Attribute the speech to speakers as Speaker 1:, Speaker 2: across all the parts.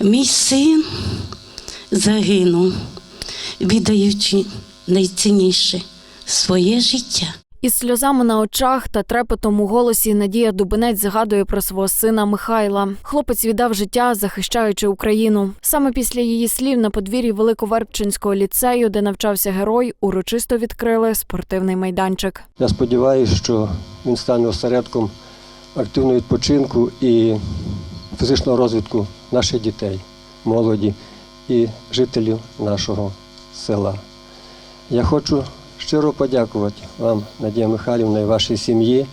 Speaker 1: Мій син загинув, віддаючи найцінніше своє життя.
Speaker 2: Із сльозами на очах та трепетом у голосі Надія Дубинець згадує про свого сина Михайла. Хлопець віддав життя, захищаючи Україну. Саме після її слів на подвір'ї Великовербчинського ліцею, де навчався герой, урочисто відкрили спортивний майданчик.
Speaker 3: Я сподіваюся, що він стане осередком активного відпочинку і фізичного розвитку наших дітей, молоді і жителів нашого села. Я хочу щиро подякувати вам, Надія Михайлівна, і вашій сім'ї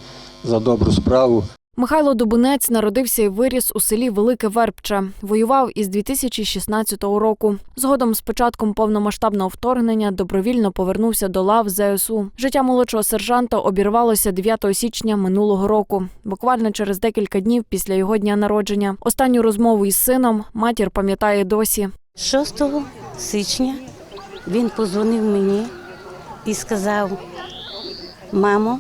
Speaker 3: за добру справу.
Speaker 2: Михайло Дубинець народився і виріс у селі Велике Вербче. Воював із 2016 року. Згодом з початком повномасштабного вторгнення добровільно повернувся до лав ЗСУ. Життя молодшого сержанта обірвалося 9 січня минулого року, буквально через декілька днів після його дня народження. Останню розмову із сином матір пам'ятає досі.
Speaker 1: 6 січня він позвонив мені і сказав: мамо,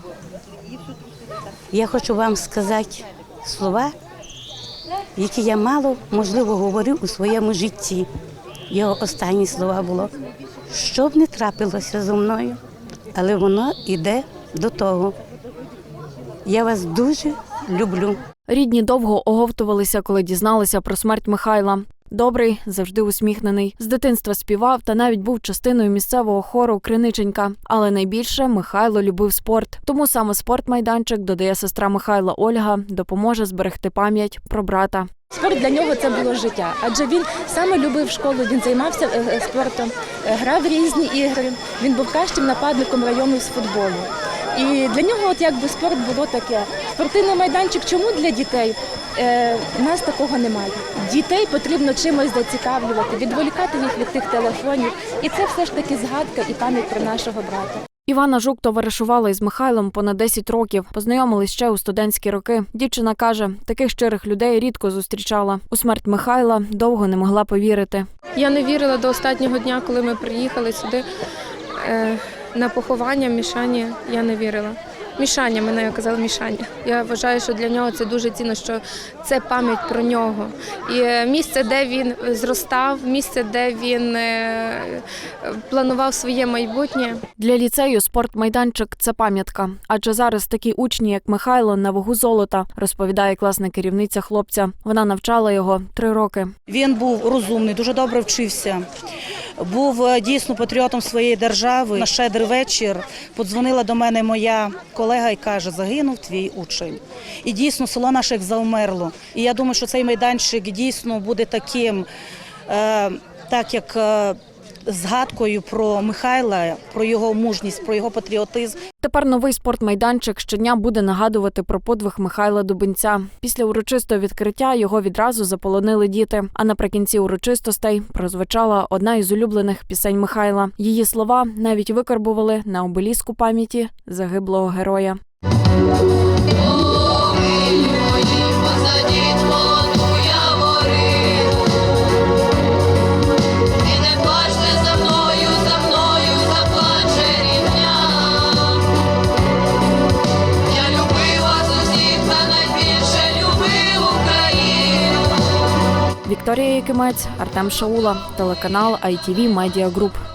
Speaker 1: я хочу вам сказати слова, які я мало, можливо, говорив у своєму житті. Його останні слова було, що б не трапилося зі мною, але воно йде до того. Я вас дуже люблю.
Speaker 2: Рідні довго оговтувалися, коли дізналися про смерть Михайла. Добрий, завжди усміхнений. З дитинства співав та навіть був частиною місцевого хору Криниченька. Але найбільше Михайло любив спорт. Тому саме спортмайданчик, додає сестра Михайла Ольга, допоможе зберегти пам'ять про брата.
Speaker 4: Спорт для нього це було життя, адже він саме любив школу, він займався е, е, спортом, е, грав різні ігри. Він був кращим нападником району з футболу. І для нього, от якби спорт було таке. Спортивний майданчик чому для дітей? Е, у нас такого немає. Дітей потрібно чимось зацікавлювати, відволікати їх від тих телефонів. І це все ж таки згадка і пам'ять про нашого брата.
Speaker 2: Івана Жук товаришувала із Михайлом понад 10 років. Познайомились ще у студентські роки. Дівчина каже, таких щирих людей рідко зустрічала. У смерть Михайла довго не могла повірити.
Speaker 5: Я не вірила до останнього дня, коли ми приїхали сюди е, на поховання Мішані. Я не вірила. Мішаня, мене казали Мішаня. Я вважаю, що для нього це дуже цінно, що це пам'ять про нього. І е, місце, де він зростав, місце, де він е, планував своє майбутнє.
Speaker 2: Для ліцею спортмайданчик це пам'ятка. Адже зараз такі учні, як Михайло, на вагу золота, розповідає класна керівниця хлопця. Вона навчала його три роки.
Speaker 6: Він був розумний, дуже добре вчився. Був е, дійсно патріотом своєї держави. На щедрий вечір подзвонила до мене моя колега і каже: загинув твій учень. І дійсно село наше завмерло. І я думаю, що цей майданчик дійсно буде таким, е, так як е, згадкою про Михайла, про його мужність, про його патріотизм.
Speaker 2: Тепер новий спортмайданчик щодня буде нагадувати про подвиг Михайла Дубинця. Після урочистого відкриття його відразу заполонили діти. А наприкінці урочистостей прозвучала одна із улюблених пісень Михайла. Її слова навіть викарбували на обеліску пам'яті загиблого героя. Вікторія Якимець, Артем Шаула, телеканал ITV Media Group.